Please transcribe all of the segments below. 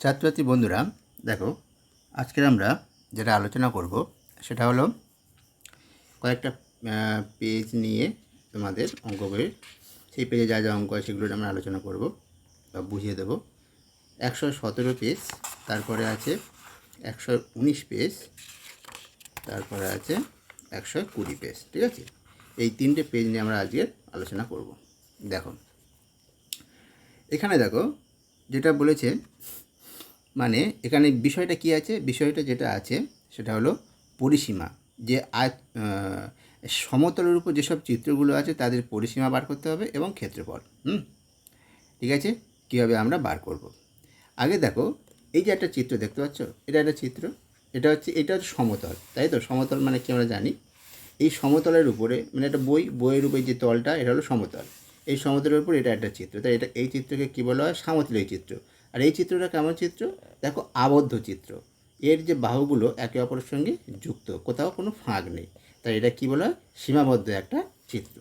ছাত্রছাত্রী বন্ধুরা, দেখো, আজকের আমরা যেটা আলোচনা করব, সেটা হলো কয়েকটা পেজ নিয়ে তোমাদের অঙ্ক বইয়ের সেই পেজে যা যা অঙ্ক আছে সেগুলো আমরা আলোচনা করব বা বুঝিয়ে দেব। একশো সতেরো পেজ তারপরে আছে একশো উনিশ পেজ তারপরে আছে একশো কুড়ি পেজ ঠিক আছে? এই তিনটে পেজ নিয়ে আমরা আজকে আলোচনা করব। দেখো, এখানে দেখো, যেটা বলেছে মানে এখানে বিষয়টা কি আছে? বিষয়টা যেটা আছে সেটা হলো পরিসীমা। যে সমতলের উপর যেসব চিত্রগুলো আছে তাদের পরিসীমা বার করতে হবে এবং ক্ষেত্রফল, হুম? ঠিক আছে? কীভাবে আমরা বার করব। আগে দেখো, এই যে একটা চিত্র দেখতে পাচ্ছ? এটা একটা চিত্র। এটা হচ্ছে এটা হচ্ছে সমতল, তাই তো? সমতল মানে কি আমরা জানি? এই সমতলের উপরে মানে একটা বই, বইয়ের উপরে যে তলটা, এটা হলো সমতল। এই সমতলের উপর এটা একটা চিত্র, তাই এটা, এই চিত্রকে কী বলা হয়? সামতলীয় চিত্র। আর এই চিত্রটা কেমন চিত্র? দেখো, আবদ্ধ চিত্র। এর যে বাহুগুলো একে অপরের সঙ্গে যুক্ত, কোথাও কোনো ফাঁক নেই। তাই এটা কী বলা হয়? সীমাবদ্ধ একটা চিত্র।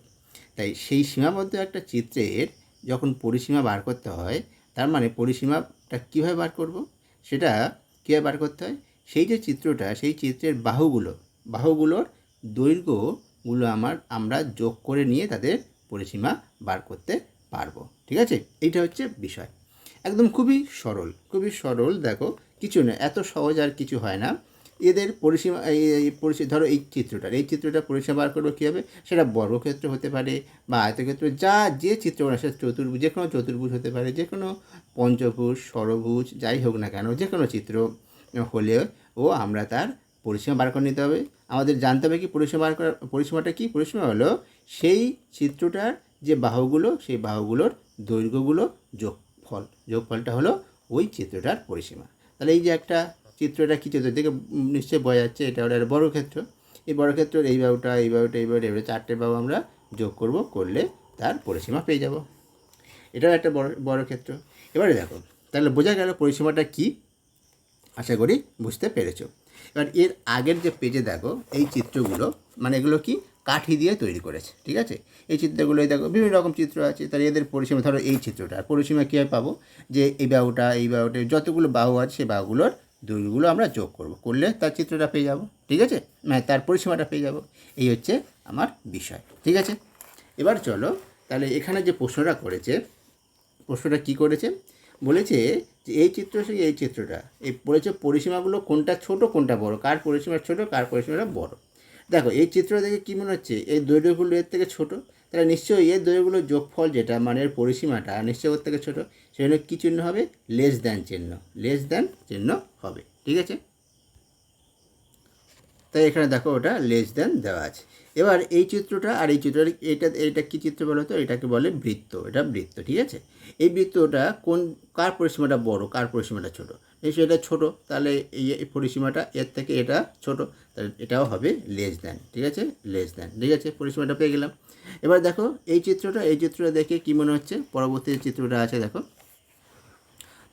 তাই সেই সীমাবদ্ধ একটা চিত্রের যখন পরিসীমা বার করতে হয়, তার মানে পরিসীমাটা কীভাবে বার করব? সেটা কীভাবে বার করতে হয়? সেই যে চিত্রটা, সেই চিত্রের বাহুগুলো, বাহুগুলোর দৈর্ঘ্যগুলো আমার, আমরা যোগ করে নিয়ে তাদের পরিসীমা বার করতে পারব। ঠিক আছে? এইটা হচ্ছে বিষয়। একদম খুবই সরল খুবই সরল, দেখো, কিছু না, এত সহজ আর কিছু হয় না। এদের পরিসীমা, এই পরিসীমা ধরো এই চিত্রটার, এই চিত্রটা পরিসীমা বার করব কীভাবে সেটা বর্গক্ষেত্র হতে পারে বা আয়তক্ষেত্র, যা যে চিত্র সেটা চতুর্ভুজ, যে কোনো চতুর্ভুজ হতে পারে, যে কোনো পঞ্চভুজ, ষড়ভুজ, যাই হোক না কেন, যে কোনো চিত্র হলে ও আমরা তার পরিসীমা বার করে নিতে হবে। আমাদের জানতে হবে কি পরিসীমা বার করার, পরিসীমাটা কী? পরিসীমা হলো সেই চিত্রটার যে বাহুগুলো, সেই বাহুগুলোর দৈর্ঘ্যগুলো যোগফল যোগফলটা হলো ওই চিত্রটার পরিসীমা। তাহলে এই যে একটা চিত্রটা কী চিত্র? দেখে নিশ্চয়ই বোঝা যাচ্ছে এটা হলো একটা বর্গক্ষেত্র। এই বর্গক্ষেত্রের এই বাহুটা এই বাহুটা এই বাহুটা এবারে চারটে বাহু আমরা যোগ করব, করলে তার পরিসীমা পেয়ে যাব। এটাও একটা বড় বড় ক্ষেত্র এবারে দেখো, তাহলে বোঝা গেল পরিসীমাটা কী? আশা করি বুঝতে পেরেছ। এবার এর আগের যে পেজে দেখো, এই চিত্রগুলো মানে এগুলো কি? কাঠি দিয়ে তৈরি করেছে, ঠিক আছে? এই চিত্রগুলোই দেখো, বিভিন্ন রকম চিত্র আছে, তাহলে এদের পরিসীমা, ধরো এই চিত্রটা পরিসীমা কীভাবে পাবো? যে এই বাহুটা এই বাহুটা, যতগুলো বাহু আছে সেই বাহুগুলোর দৈর্ঘ্যগুলো আমরা যোগ করব, করলে তার চিত্রটা পেয়ে যাব, ঠিক আছে? মানে তার পরিসীমাটা পেয়ে যাব, এই হচ্ছে আমার বিষয়, ঠিক আছে? এবার চলো, তাহলে এখানে যে প্রশ্নটা করেছে, প্রশ্নটা কি করেছে? বলেছে যে এই চিত্র এই চিত্রটা, এই বলেছে পরিসীমাগুলো কোনটা ছোট, কোনটা বড়, কার পরিসীমা ছোট, কার পরিসীমাটা বড়। দেখো, এই চিত্র দেখে কী মনে হচ্ছে? এই দৈর্ঘ্যগুলো এর থেকে ছোট? তাহলে নিশ্চয়ই এর দৈর্ঘ্যগুলোর যোগফল যেটা মানে এর পরিসীমাটা, নিশ্চয়ই ওর থেকে ছোট? সেজন্য কী চিহ্ন হবে? লেস দ্যান চিহ্ন। লেস দ্যান চিহ্ন হবে। ঠিক আছে? তাই এখানে দেখো, ওটা লেস দেন দেওয়া আছে। এবার এই চিত্রটা আর এই চিত্রটা এটা এটা কী চিত্র বলো তো? এটাকে বলে বৃত্ত। এটা বৃত্ত, ঠিক আছে? এই বৃত্তটা কোন, কার পরিসীমাটা বড়, কার পরিসীমাটা ছোট? নিশ্চয়ই এটা ছোট, তাহলে এই এই পরিসীমাটা, এর থেকে এটা ছোট, তাহলে এটাও হবে লেস দেন ঠিক আছে? লেস দেন ঠিক আছে? পরিসীমাটা পেয়ে গেলাম। এবার দেখো, এই চিত্রটা এই চিত্রটা দেখে কী মনে হচ্ছে? পরবর্তী যে চিত্রটা আছে, দেখো।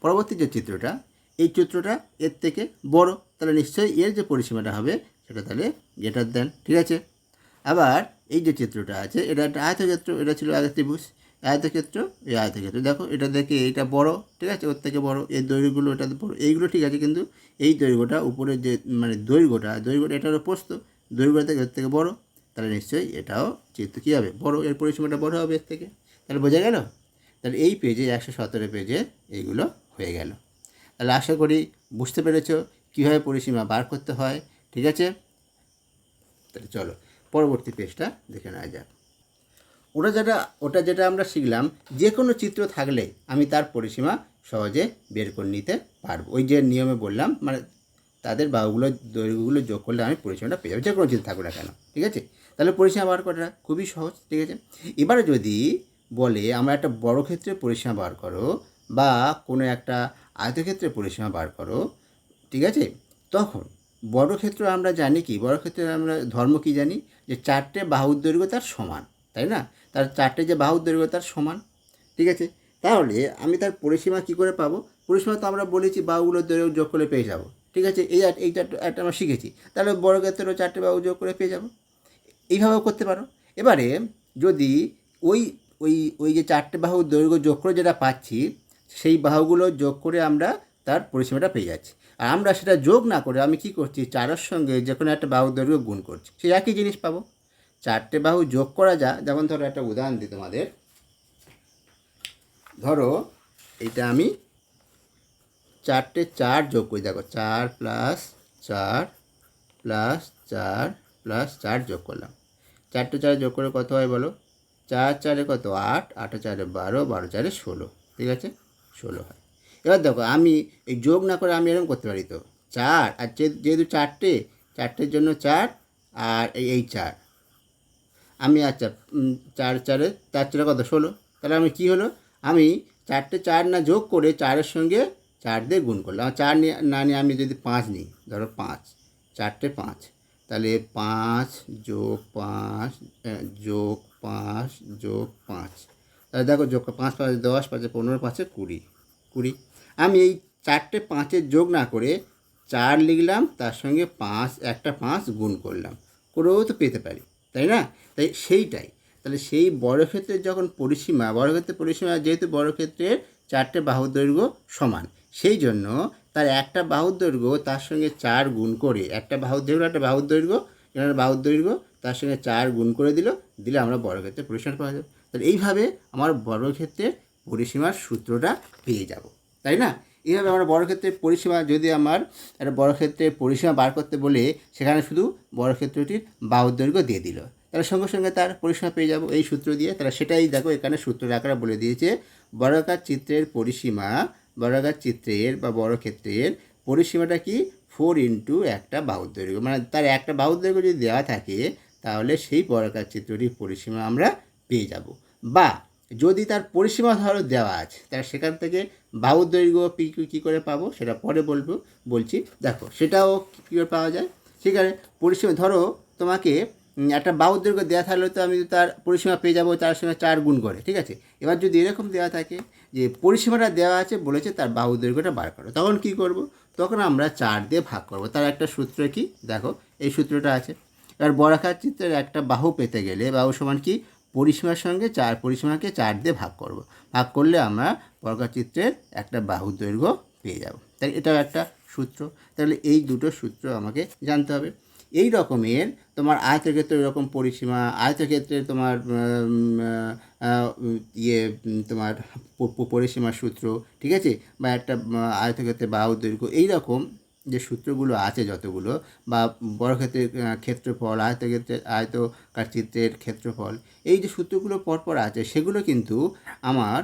পরবর্তী যে চিত্রটা, এই চিত্রটা এর থেকে বড়, তাহলে নিশ্চয়ই এর যে পরিসীমাটা হবে, সেটা তাহলে গেটার দেন ঠিক আছে? আবার এই যে চিত্রটা আছে, এটা একটা আয়তক্ষেত্র, এটা ছিল আগে ত্রিভুজ আয়তক্ষেত্র, এই আয়তক্ষেত্র। দেখো, এটা দেখে এটা বড়, ঠিক আছে? ওর থেকে বড়, এই দৈর্ঘ্যগুলো এটা বড়। এইগুলো ঠিক আছে, কিন্তু এই দৈর্ঘ্যটা উপরের যে মানে দৈর্ঘ্যটা দৈর্ঘ্যটা এটারও প্রস্ত দৈর্ঘ্য থেকে এর থেকে বড়, তাহলে নিশ্চয়ই এটাও চিত্র কী হবে? বড়, এর পরিসীমাটা বড় হবে এর থেকে। তাহলে বোঝা গেল? তাহলে এই পেজে একশো সতেরো পেজে এইগুলো হয়ে গেল। তাহলে আশা করি বুঝতে পেরেছ কীভাবে পরিসীমা বার করতে হয়, ঠিক আছে? তাহলে চলো, পরবর্তী পেজটা দেখে নেওয়া যাক। ওটা যেটা ওটা যেটা আমরা শিখলাম যে কোনো চিত্র থাকলে আমি তার পরিসীমা সহজে বের করে নিতে পারব। ওই যে নিয়মে বললাম মানে তাদের বাহুগুলো, দৈর্ঘ্যগুলো যোগ করলে আমি পরিসীমাটা পেয়ে যাব যে কোনো চিত্র থাকুক না কেন, ঠিক আছে? তাহলে পরিসীমা বার করাটা খুবই সহজ, ঠিক আছে? এবারে যদি বলে আমরা একটা বড় ক্ষেত্রে পরিসীমা বার করো বা কোনো একটা আয়তক্ষেত্রে পরিসীমা বার করো, ঠিক আছে? তখন বড় ক্ষেত্র আমরা জানি কি? বড় ক্ষেত্রে আমরা ধর্ম কি জানি? যে চারটে বাহুর দৈর্ঘ্য তার সমান। তাই না? তার চারটে যে বাহুর দৈর্ঘ্য তার সমান, ঠিক আছে? তাহলে আমি তার পরিসীমা কি করে পাবো? পরিসীমা তো আমরা বলেছি বাহুগুলোর দৈর্ঘ্য যোগ করে পেয়ে যাব, ঠিক আছে? এই এই একটা আমরা শিখেছি। তাহলে বড় ক্ষেত্রেও চারটে বাহু যোগ করে পেয়ে যাব। এইভাবেও করতে পারো। এবারে যদি ওই ওই ওই যে চারটে বাহু দৈর্ঘ্য যোগ করে যেটা পাচ্ছি, সেই বাহুগুলো যোগ করে আমরা তার পরিসীমাটা পেয়ে যাচ্ছি। আর আমরা সেটা যোগ না করে আমি কি করছি? চারের সঙ্গে যে কোনো একটা বাহু দৈর্ঘ্য গুণ করছি। সেই একই জিনিস পাবো। চারটে বাহু যোগ করা যা, যেমন ধরো একটা উদাহরণ দিই তোমাদের। ধরো, এইটা আমি চারটে চার যোগ করি, দেখো, চার প্লাস চার প্লাস চার প্লাস চার যোগ করলাম। চারটে চার যোগ করে কত হয় বলো? চার চারে কত? আট, আটে চারে বারো বারো চারে ষোলো, ঠিক আছে? ষোলো হয়। এবার দেখো, আমি এই যোগ না করে আমি এরকম করতে পারি তো? চার, আর যেহেতু চারটে, চারটের জন্য চার, আর এই চার। আমি আচ্ছা উম, চার চারে চার চারে কত ষোলো? তাহলে আমি কি হলো? আমি চারটে চার না যোগ করে চারের সঙ্গে চার দিয়ে গুণ করলাম। আর চার নিয়ে না নিয়ে আমি যদি পাঁচ নিই ধরো পাঁচ চারটে পাঁচ তাহলে পাঁচ যোগ পাঁচ যোগ পাঁচ যোগ পাঁচ। তাহলে দেখো যোগ পাঁচ পাঁচ দশ পাঁচে পনেরো পাঁচে কুড়ি কুড়ি। আমি এই চারটে পাঁচের যোগ না করে চার লিখলাম তার সঙ্গে পাঁচ একটা পাঁচ গুণ করলাম। করেও তো পেতে পারি। তাই না? তাই সেইটাই। তাহলে সেই বর্গক্ষেত্রের যখন পরিসীমা বর্গক্ষেত্রের পরিসীমা যেহেতু বর্গক্ষেত্রের চারটে বাহুর দৈর্ঘ্য সমান, সেই জন্য তার একটা বাহুর দৈর্ঘ্য তার সঙ্গে চার গুণ করে, একটা বাহুর দৈর্ঘ্য, একটা বাহুর দৈর্ঘ্য এখানে বাহুর দৈর্ঘ্য তার সঙ্গে চার গুণ করে দিল, দিলে আমরা বর্গক্ষেত্রের পরিসীমা পাওয়া যাবে। তাহলে এইভাবে আমার বর্গক্ষেত্রের পরিসীমার সূত্রটা পেয়ে যাব। তাই না? এইভাবে আমরা বর্গক্ষেত্রের পরিসীমা যদি আমার একটা বর্গক্ষেত্রের পরিসীমা বার করতে বলে, সেখানে শুধু বর্গক্ষেত্রটির বাহুর দৈর্ঘ্য দিয়ে দিল। তাহলে সঙ্গে সঙ্গে তার পরিসীমা পেয়ে যাব এই সূত্র দিয়ে। তাহলে সেটাই দেখো, এখানে সূত্রের আকারে বলে দিয়েছে বর্গাকার চিত্রের পরিসীমা বর্গাকার চিত্রের বা বর্গক্ষেত্রের পরিসীমাটা কি? ফোর ইন্টু একটা বাহুর দৈর্ঘ্য মানে তার একটা বাহুর দৈর্ঘ্য যদি দেওয়া থাকে, তাহলে সেই বর্গাকার চিত্রটির পরিসীমা আমরা পেয়ে যাব। বা যদি তার পরিসীমা ধরো দেওয়া আছে তার সেখান থেকে বাহুর দৈর্ঘ্য পি- কী করে পাবো সেটা পরে বলব, বলছি। দেখো, সেটাও কী করে পাওয়া যায়? সেখানে পরিসীমা, ধরো তোমাকে একটা বাহুর দৈর্ঘ্য দেওয়া থাকলে তো আমি তার পরিসীমা পেয়ে যাব তার সঙ্গে চার গুণ করে, ঠিক আছে? এবার যদি এরকম দেওয়া থাকে যে পরিসীমাটা দেওয়া আছে বলেছে তার বাহুর দৈর্ঘ্যটা বার করো, তখন কি করব? তখন আমরা চার দিয়ে ভাগ করব। তার একটা সূত্র কি? দেখো, এই সূত্রটা আছে। এবার বরাকার চিত্রের একটা বাহু পেতে গেলে, বাহু সমান কি? পরিসীমার সঙ্গে চার পরিসীমাকে চার দিয়ে ভাগ করব। ভাগ করলে আমরা বর্গাকার চিত্রের একটা বাহু দৈর্ঘ্য পেয়ে যাব। তাই এটাও একটা সূত্র। তাহলে এই দুটো সূত্র আমাকে জানতে হবে। এই রকমের তোমার আয়তক্ষেত্রে এরকম পরিসীমা আয়তক্ষেত্রে তোমার ইয়ে তোমার পরিসীমার সূত্র, ঠিক আছে? বা একটা আয়তক্ষেত্রে বাহু দৈর্ঘ্য, এই রকম যে সূত্রগুলো আছে যতগুলো বা বর্গক্ষেত্রের আহ, ক্ষেত্রফল আয়ত আয়তক্ষেত্রের আয়তকার চিত্রের ক্ষেত্রফল এই যে সূত্রগুলো পরপর আছে সেগুলো কিন্তু আমার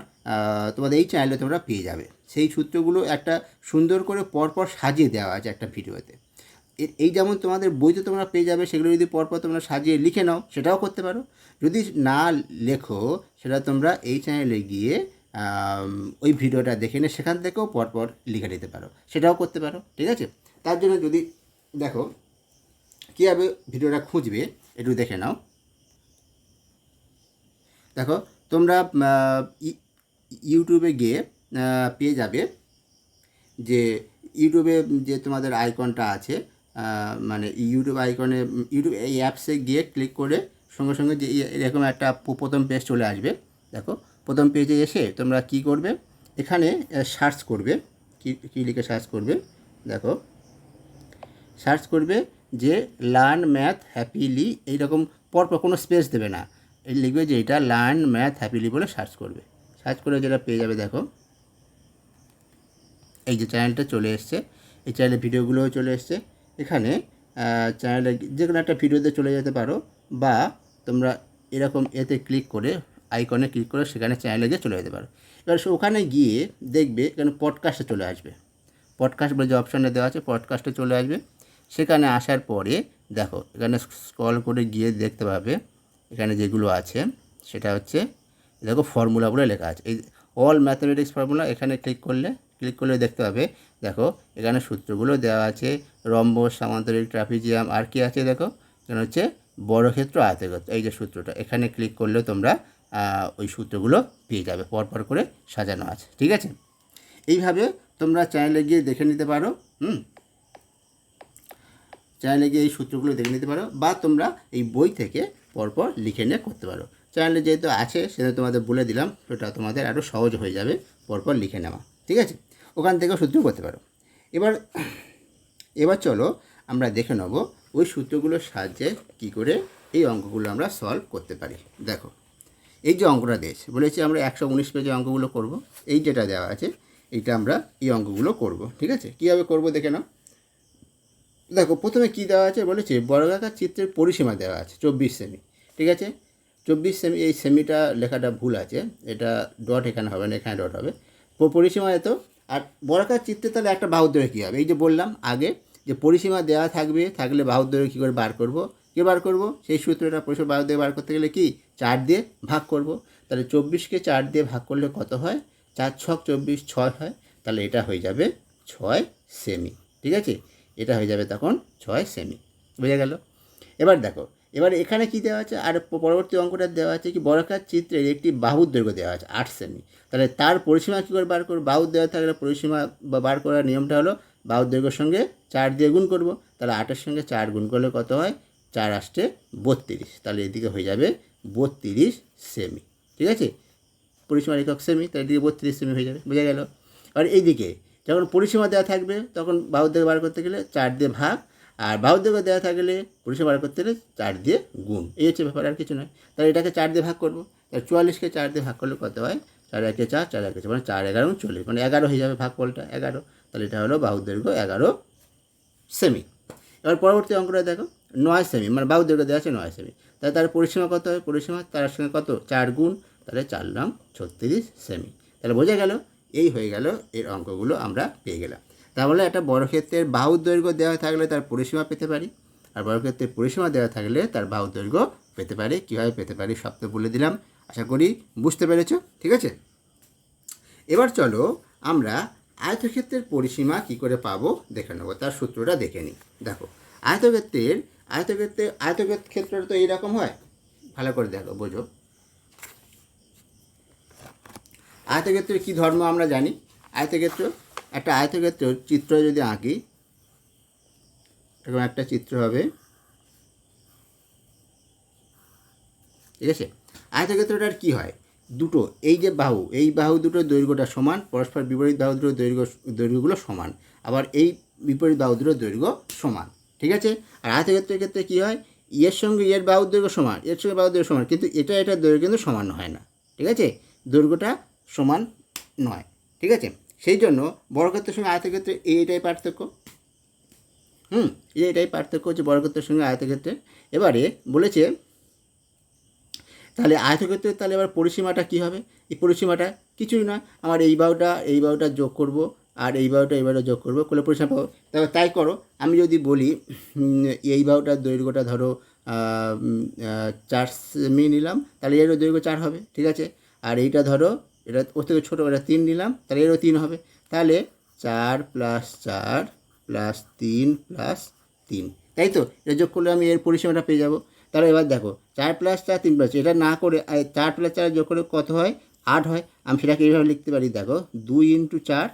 তোমাদের এই চ্যানেলে তোমরা পেয়ে যাবে। সেই সূত্রগুলো একটা সুন্দর করে পরপর সাজিয়ে দেওয়া আছে একটা ভিডিওতে। এই যেমন তোমাদের বইতে তোমরা পেয়ে যাবে সেগুলো যদি পরপর তোমরা সাজিয়ে লিখে নাও সেটাও করতে পারো। যদি না লেখো সেটা তোমরা এই চ্যানেলে গিয়ে ওই ভিডিওটা দেখে নিয়ে সেখান থেকেও পরপর লিখে নিতে পারো। সেটাও করতে পারো, ঠিক আছে? তার জন্য যদি, দেখো, কীভাবে ভিডিওটা খুঁজবে, একটু দেখে নাও। দেখো, তোমরা ইউটিউবে গিয়ে পেয়ে যাবে যে, ইউটিউবে যে তোমাদের আইকনটা আছে মানে ইউটিউব আইকনে, ইউটিউব এই অ্যাপসে গিয়ে ক্লিক করে সঙ্গে সঙ্গে যে এরকম একটা প্রথম পেজ চলে আসবে। দেখো প্রথম পেজে এসে তোমরা কি করবে? এখানে সার্চ করবে। কি, কী লিখে সার্চ করবে? দেখো। সার্চ করবে যে লার্ন ম্যাথ হ্যাপিলি এইরকম পরপর কোনো স্পেস দেবে না। এই লিখবে যে, এটা লার্ন ম্যাথ হ্যাপিলি বলে সার্চ করবে। সার্চ করে যেটা পেয়ে যাবে, দেখো। এই যে চ্যানেলটা চলে এসছে। এই চ্যানেলের ভিডিওগুলোও চলে এসছে। এখানে চ্যানেলে যে কোনো একটা ভিডিওতে চলে যেতে পারো বা তোমরা এরকম এতে ক্লিক করে আইকনে ক্লিক করে সেখানে চ্যানেলে গিয়ে চলে যেতে পারো। এবার সে ওখানে গিয়ে দেখবে এখানে পডকাস্টে চলে আসবে। পডকাস্ট বলে যে অপশানটা দেওয়া আছে পডকাস্টে চলে আসবে। সেখানে আসার পরে দেখো, এখানে স্ক্রল করে গিয়ে দেখতে পাবে, এখানে যেগুলো আছে, সেটা হচ্ছে দেখো ফর্মুলা বলে লেখা আছে। এই অল ম্যাথমেটিক্স ফর্মুলা এখানে ক্লিক করলে ক্লিক করলে দেখতে পাবে, দেখো এখানে সূত্রগুলো দেওয়া আছে, রম্বস, সামান্তরিক, ট্রাপিজিয়াম, আর কি আছে দেখো? এখানে হচ্ছে বর্গক্ষেত্র আয়তক্ষেত্র, এই যে সূত্রটা, এখানে ক্লিক করলে তোমরা ওই সূত্রগুলো পেয়ে যাবে, পরপর করে সাজানো আছে, ঠিক আছে? এইভাবে তোমরা চ্যানেলে গিয়ে দেখে নিতে পারো, হুম? চ্যানেলে গিয়ে এই সূত্রগুলো দেখে নিতে পারো, বা তোমরা এই বই থেকে পরপর লিখে নিয়ে করতে পারো। চ্যানেলে যেহেতু আছে, সেটা তোমাদের বলে দিলাম সেটা তোমাদের আরও সহজ হয়ে যাবে পরপর লিখে নেওয়া, ঠিক আছে? ওখান থেকেও সূত্র করতে পারো। এবার এবার চলো আমরা দেখে নেব ওই সূত্রগুলোর সাহায্যে কি করে এই অঙ্কগুলো আমরা সলভ করতে পারি। দেখো এই যে অঙ্কটা দিয়েছে, বলেছি আমরা একশো উনিশ পেজে অঙ্কগুলো করব। এই যেটা দেওয়া আছে, এইটা আমরা এই অঙ্কগুলো করব, ঠিক আছে? কীভাবে করব দেখে নাও। দেখো, প্রথমে কি দেওয়া আছে বলেছে, বর্গাকার চিত্রের পরিসীমা দেওয়া আছে, চব্বিশ সেমি, ঠিক আছে? চব্বিশ সেমি, এই সেমিটা লেখাটা ভুল আছে, এটা ডট এখানে হবে না, এখানে ডট হবে। পরিসীমা এত, আর বর্গাকার চিত্রে তাহলে একটা বাহুর দৈর্ঘ্য কী হবে? এই যে বললাম আগে, যে পরিসীমা দেওয়া থাকবে, থাকলে বাহুর দৈর্ঘ্য কী করে বার করব? কে বার করব? সেই সূত্রটা পরিসীমা বাহুর দৈর্ঘ্য বার করতে গেলে কি? চার দিয়ে ভাগ করব। তাহলে চব্বিশকে চার দিয়ে ভাগ করলে কত হয়? চার ছক চব্বিশ ছয় হয়। তাহলে এটা হয়ে যাবে ছয় সেমি। ঠিক আছে? এটা হয়ে যাবে তখন ছয় সেমি। বোঝা গেল? এবার দেখো, এবার এখানে কি দেওয়া আছে? আর পরবর্তী অঙ্কটা দেওয়া আছে কি? বর্গাকার চিত্রের একটি বাহুর দৈর্ঘ্য দেওয়া আছে, আট সেমি। তাহলে তার পরিসীমা কী করে বার করব? বাহুর দেওয়া থাকলে পরিসীমা বা বার করার নিয়মটা হলো, বাহুর দৈর্ঘ্যের সঙ্গে চার দিয়ে গুণ করব। তাহলে আটের সঙ্গে চার গুণ করলে কত হয়? চার আসতে বত্রিশ। তাহলে এদিকে হয়ে যাবে বত্রিশ সেমি ঠিক আছে? পরিসীমার একক সেমি তাহলে এদিকে বত্রিশ সেমি হয়ে যাবে। বোঝা গেল? আর এইদিকে যখন পরিসীমা দেওয়া থাকবে, তখন বাহুর বার করতে গেলে চার দিয়ে ভাগ, আর বাহুর দেওয়া থাকলে পরিসীমা বার করতে গেলে চার দিয়ে গুণ। এই হচ্ছে ব্যাপার, আর কিছু নয়। তাহলে এটাকে চার দিয়ে ভাগ করব। তাহলে চুয়াল্লিশকে চার দিয়ে ভাগ করলে কত হয়? চার একে চার চার একে চার মানে চার এগারো চল্লিশ। মানে এগারো হয়ে যাবে ভাগ ভাগফলটা, এগারো। তাহলে এটা হলো বাহুর এগারো সেমি এবার পরবর্তী অঙ্কটা দেখো। নয় সেমি মানে বাহু দৈর্ঘ্য দেওয়া আছে নয় সেমি। তাহলে তার পরিসীমা কত হয়? পরিসীমা তার সঙ্গে কত? চার গুণ, তাহলে চার লং ছত্রিশ সেমি। তাহলে বোঝা গেল, এই হয়ে গেল, এর অঙ্কগুলো আমরা পেয়ে গেলাম। তাহলে একটা বর্গক্ষেত্রের বাহু দৈর্ঘ্য দেওয়া থাকলে তার পরিসীমা পেতে পারি। আর বর্গক্ষেত্রের পরিসীমা দেওয়া থাকলে তার বাহু দৈর্ঘ্য পেতে পারি। কীভাবে পেতে পারি সব তো বলে দিলাম, আশা করি বুঝতে পেরেছ, ঠিক আছে? এবার চলো আমরা আয়তক্ষেত্রের পরিসীমা কি করে পাবো দেখে নেব, তার সূত্রটা দেখে নিই। দেখো, আয়তক্ষেত্রের আয়তক্ষেত্রে আয়তক্ষেত্রটা তো এইরকম হয়? ভালো করে দেখো, বোঝো। আয়তক্ষেত্রের কী ধর্ম আমরা জানি? আয়তক্ষেত্র, একটা আয়তক্ষেত্র চিত্র যদি আঁকি, এরকম একটা চিত্র হবে। ঠিক আছে? আয়তক্ষেত্রটার কি হয়? দুটো, এই যে বাহু, এই বাহু দুটোর দৈর্ঘ্যটা সমান, পরস্পর বিপরীত বাহু দুটোর দৈর্ঘ্য, দৈর্ঘ্যগুলো সমান। আবার এই বিপরীত বাহু দুটোর দৈর্ঘ্য সমান। ঠিক আছে? আর আয়তক্ষেত্রের ক্ষেত্রে কী হয়? এর সঙ্গে এর বাহুর দৈর্ঘ্য সমান এর সঙ্গে বাহুর দৈর্ঘ্য সমান, কিন্তু এটা এটার দৈর্ঘ্য কিন্তু সমান হয় না, ঠিক আছে? দৈর্ঘ্যটা সমান নয়, ঠিক আছে? সেই জন্য বর্গক্ষেত্রের সঙ্গে আয়তের আয়তক্ষেত্রে এইটাই পার্থক্য। হুম এই এটাই পার্থক্য হচ্ছে বর্গক্ষেত্রের সঙ্গে আয়তক্ষেত্রের এবারে বলেছে, তাহলে আয়তক্ষেত্রের তাহলে এবার পরিসীমাটা কী হবে? এই পরিসীমাটা কিছুই নয়। আমার এই বাহুটা এই বাহুটা যোগ করব আর এই বাহুটা এই বাহুটা যোগ করব, করলে পরিসীমা পাবো। তবে তাই করো, আমি যদি বলি এই বাহুটার দৈর্ঘ্যটা ধরো চার সেমি নিলাম, তাহলে এরও দৈর্ঘ্য চার হবে, ঠিক আছে? আর এইটা ধরো, এটা ওর থেকে ছোটো, এটা তিন নিলাম, তাহলে এরও তিন হবে। তাহলে চার প্লাস চার প্লাস তিন প্লাস তিন, তাই তো? এটা যোগ করলে আমি এর পরিসীমাটা পেয়ে যাব। তাহলে এবার দেখো, চার প্লাস চার, তিন প্লাস এটা না করে চার প্লাস চার যোগ করে কত হয়? আট হয়। আমি সেটাকে এইভাবে লিখতে পারি, দেখো, দুই ইন্টু চার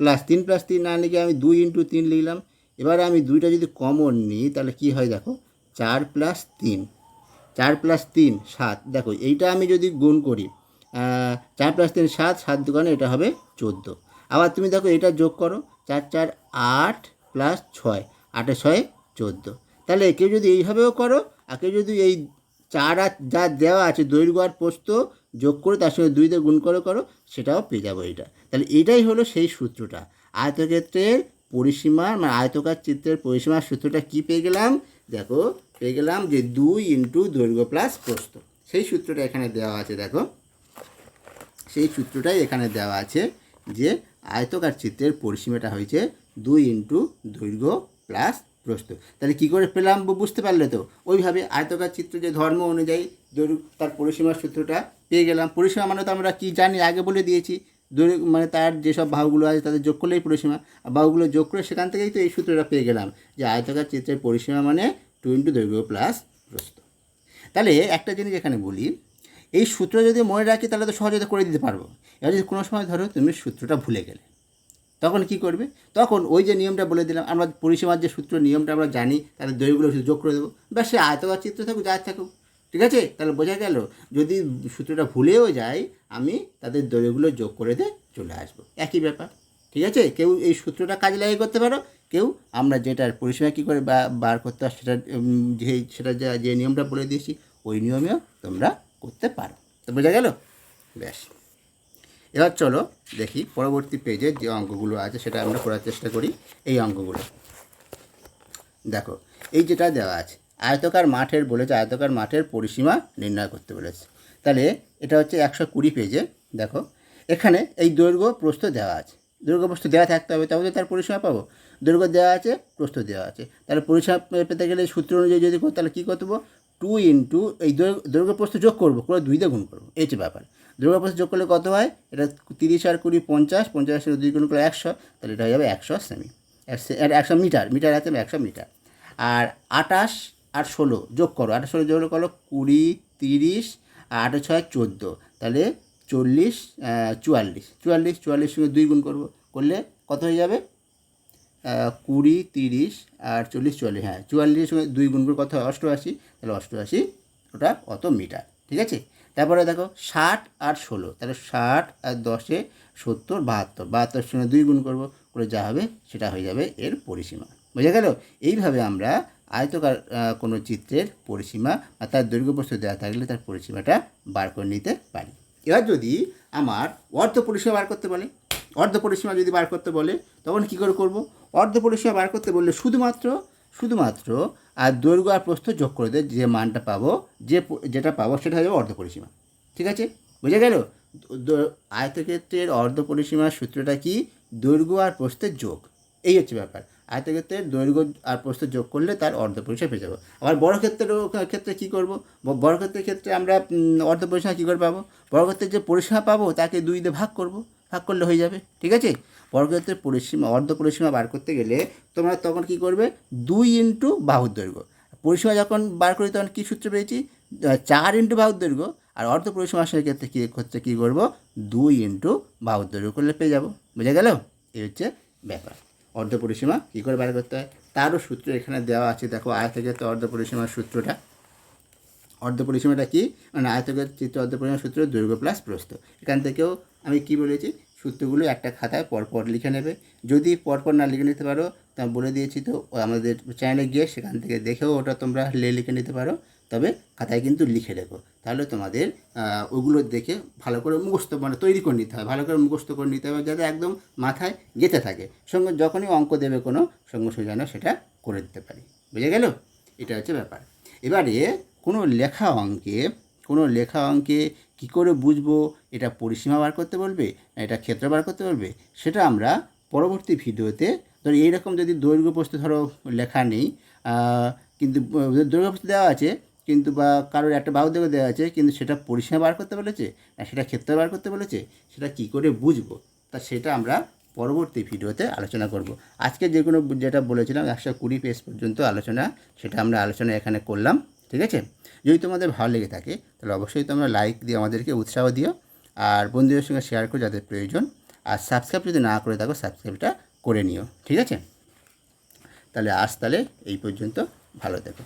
প্লাস তিন প্লাস তিন না লিখে আমি দুই ইন্টু তিন লিখলাম। এবারে আমি দুইটা যদি কমন নিই, তাহলে কি হয় দেখো? চার প্লাস তিন। চার প্লাস তিন, সাত। দেখো, এইটা আমি যদি গুণ করি চার প্লাস তিন, সাত সাত দোকানে এটা হবে চোদ্দ। আবার তুমি দেখো, এটা যোগ করো, চার চার, আট প্লাস ছয়। আটে ছয়, চোদ্দ। তাহলে কেউ যদি এইভাবেও করো আর কেউ যদি এই চার আর যা দেওয়া আছে, দৈর্ঘ্য আর পোস্ত যোগ করে তার সঙ্গে দুই দিয়ে গুণ করে, করো, সেটাও পেয়ে যাব এটা তাহলে এটাই হলো সেই সূত্রটা। আয়তক্ষেত্রের পরিসীমার মানে আয়তকার চিত্রের পরিসীমার সূত্রটা কি পেয়ে গেলাম? দেখো, পেয়ে গেলাম যে দুই ইন্টু দৈর্ঘ্য প্লাস প্রস্থ। সেই সূত্রটা এখানে দেওয়া আছে, দেখো। সেই সূত্রটাই এখানে দেওয়া আছে যে আয়তকার চিত্রের পরিসীমাটা হয়েছে দুই ইন্টু দৈর্ঘ্য প্লাস প্রস্থ। তাহলে কী করে পেলাম? বুঝতে পারলে তো? ওইভাবে আয়তকার চিত্র যে ধর্ম অনুযায়ী দৈর্ঘ্য, তার পরিসীমার সূত্রটা পেয়ে গেলাম। পরিসীমা মানে তো আমরা কী জানি, আগে বলে দিয়েছি। দৈর্ঘ্য মানে তার যেসব বাহুগুলো আছে তাদের যোগ করলেই পরিসীমা। আর বাহুগুলো যোগ করে সেখান থেকেই তো এই সূত্রটা পেয়ে গেলাম যে আয়তকার চিত্রের পরিসীমা মানে টু ইন্টু দৈর্ঘ্য প্লাস প্রস্ত তাহলে একটা জিনিস এখানে বলি, এই সূত্র যদি মনে রাখি তাহলে তো সহজে করে দিতে পারব। এবার যদি কোনো সময় ধরো তুমি সূত্রটা ভুলে গেলে, তখন কি করবে? তখন ওই যে নিয়মটা বলে দিলাম, আমরা পরিসীমার যে সূত্র নিয়মটা আমরা জানি, তাদের দৈর্ঘ্যগুলো যোগ করে দেবো, ব্যাস সে আয়তকার চিত্র থাকুক, যা থাকুক ঠিক আছে? তাহলে বোঝা গেল, যদি সূত্রটা ভুলেও যায়, আমি তাদের দৈর্ঘ্যগুলো যোগ করে দিয়ে চলে আসব। একই ব্যাপার, ঠিক আছে? কেউ এই সূত্রটা কাজে লাগিয়ে করতে পারো, কেউ আমরা যেটার পরিসীমা কী করে বা- বার করতে হয় সেটা যে সেটা যা, যে নিয়মটা বলে দিয়েছি, ওই নিয়মেও তোমরা করতে পারো। তো বোঝা গেল? ব্যাস। এবার চলো দেখি পরবর্তী পেজে যে অঙ্কগুলো আছে, সেটা আমরা করার চেষ্টা করি, এই অঙ্কগুলো। দেখো, এই যেটা দেওয়া আছে আয়তকার মাঠের বলেছে, আয়তকার মাঠের পরিসীমা নির্ণয় করতে বলেছে। তাহলে এটা হচ্ছে একশো কুড়ি পেজে দেখো। এখানে এই দৈর্ঘ্য প্রস্থ দেওয়া আছে। দৈর্ঘ্য প্রস্থ দেওয়া থাকতে হবে তবে তো তার পরিসীমা পাবো। দৈর্ঘ্য দেওয়া আছে, প্রস্থ দেওয়া আছে। তাহলে পরিসীমা পেতে গেলে সূত্র অনুযায়ী যদি করো, তাহলে কী করতে হবে টু ইন্টু এই দৈর্ঘ্য- প্রস্থ যোগ করব, করে দুই দিয়ে গুণ করব। এই হচ্ছে ব্যাপার। দৈর্ঘ্য যোগ করলে কত হয়? এটা তিরিশ আর কুড়ি পঞ্চাশ পঞ্চাশের দুই গুণ করে একশো, তাহলে এটা হয়ে যাবে একশো সেমি একশো মিটার মিটার আছে, একশো মিটার। আর আটাশ আর ষোলো, যোগ করো আঠাশ ষোলো যোগ করো কুড়ি, তিরিশ, আট ছয় চোদ্দ। তাহলে চল্লিশ চুয়াল্লিশ। চুয়াল্লিশ চুয়াল্লিশ সঙ্গে দুই গুণ করব, করলে কত হয়ে যাবে? কুড়ি, তিরিশ, আর চল্লিশ, চুয়াল্লিশ। হ্যাঁ চুয়াল্লিশের সঙ্গে দুই গুণ করে কত হয়? অষ্টআশি। তাহলে অষ্টআশি ওটা অত মিটার? ঠিক আছে? তারপরে দেখো, ষাট আর ষোলো। তাহলে ষাট আর দশে সত্তর, বাহাত্তর। বাহাত্তর সঙ্গে দুই গুণ করব, করে যা হবে সেটা হয়ে যাবে এর পরিসীমা। বোঝা গেল? এইভাবে আমরা আয়তকার কোনো চিত্রের পরিসীমা বা তার দৈর্ঘ্য প্রস্থ দেওয়া থাকলে তার পরিসীমাটা বার করে নিতে পারি। এবার যদি আমার অর্ধ পরিসীমা বার করতে বলে, অর্ধ পরিসীমা যদি বার করতে বলে, তখন কী করে করব? অর্ধ পরিসীমা বার করতে বললে শুধুমাত্র শুধুমাত্র আর দৈর্ঘ্য আর প্রস্থ যোগ করে দেয় যে মানটা পাবো, যে যেটা পাবো সেটা হয়ে অর্ধ পরিসীমা। ঠিক আছে? বুঝে গেল? আয়তক্ষেত্রের অর্ধ পরিসীমার সূত্রটা কি? দৈর্ঘ্য আর প্রস্থের যোগ। এই হচ্ছে ব্যাপার। আয়তক্ষেত্রের দৈর্ঘ্য আর প্রস্থ যোগ করলে তার অর্ধ পরিসীমা পেয়ে যাব। আবার বড় ক্ষেত্রের ক্ষেত্রে কী করব? ক্ষেত্রের ক্ষেত্রে আমরা উম, অর্ধ পরিসীমা কী করে পাবো? বড় ক্ষেত্রের যে পরিসীমা পাবো তাকে দুই দিয়ে ভাগ করব। ভাগ করলে হয়ে যাবে ঠিক আছে? বর্গক্ষেত্রের পরিসীমা অর্ধ পরিসীমা বার করতে গেলে তোমরা তখন কি করবে? দুই ইন্টু বাহুর দৈর্ঘ্য। পরিসীমা যখন বার করি তখন কী সূত্র পেয়েছি? চার ইন্টু বাহুর দৈর্ঘ্য। আর অর্ধ পরিসীমা আসার ক্ষেত্রে কী ক্ষেত্রে কী করব? দুই ইন্টু বাহুর দৈর্ঘ্য করলে পেয়ে যাব। বুঝে গেল? এই হচ্ছে ব্যাপার। অর্ধ পরিসীমা, কী করে বার করতে হয়? তারও সূত্র এখানে দেওয়া আছে। দেখো, আয়তক্ষেত্রে অর্ধ পরিসীমার সূত্রটা। অর্ধ পরিসীমাটা কি? মানে আয়তকের চিত্র অর্ধ পরিসীমা সূত্র দৈর্ঘ্য প্লাস প্রস্থ। এখান থেকেও আমি কি বলেছি? সূত্রগুলো একটা খাতায় পরপর লিখে নেবে। যদি পরপর না লিখে নিতে পারো, তা বলে দিয়েছি তো আমাদের চ্যানেলে গিয়ে সেখান থেকে দেখেও ওটা তোমরা লে লিখে নিতে পারো। তবে খাতায় কিন্তু লিখে রেখো। তাহলে তোমাদের ওগুলো দেখে ভালো করে মুখস্থ মানে তৈরি করে নিতে হবে। ভালো করে মুখস্থ করে নিতে হবে যাতে একদম মাথায় গেঁথে থাকে। সঙ্গে যখনই অঙ্ক দেবে কোনো সঙ্গে যেন সেটা করে দিতে পারি। বুঝে গেল? এটা হচ্ছে ব্যাপার। এবারে কোনো লেখা অঙ্কে, কোনো লেখা অঙ্কে কী করে বুঝব? এটা পরিসীমা বার করতে বলবে? না এটা ক্ষেত্র বার করতে বলবে? সেটা আমরা পরবর্তী ভিডিওতে, ধরো এইরকম যদি দৈর্ঘ্য প্রস্থ ধরো লেখা নেই কিন্তু দৈর্ঘ্য প্রস্থ দেওয়া আছে কিন্তু বা কারোর একটা বাহু দৈর্ঘ্য দেওয়া আছে, কিন্তু সেটা পরিসীমা বার করতে বলেছে, না সেটা ক্ষেত্র বার করতে বলেছে, সেটা কী করে বুঝব? তা সেটা আমরা পরবর্তী ভিডিওতে আলোচনা করব। আজকে যে কোনো যেটা বলেছিলাম, একশো কুড়ি পেজ পর্যন্ত আলোচনা, সেটা আমরা আলোচনা এখানে করলাম, ঠিক আছে? যদি তোমাদের ভালো লেগে থাকে, তাহলে অবশ্যই তোমরা লাইক দিয়ে আমাদেরকে উৎসাহ দিও, আর বন্ধুদের সঙ্গে শেয়ার করো যাদের প্রয়োজন, আর সাবস্ক্রাইব যদি না করে থাকো সাবস্ক্রাইবটা করে নিও, ঠিক আছে? তাহলে আজ তাহলে এই পর্যন্ত, ভালো থেকো।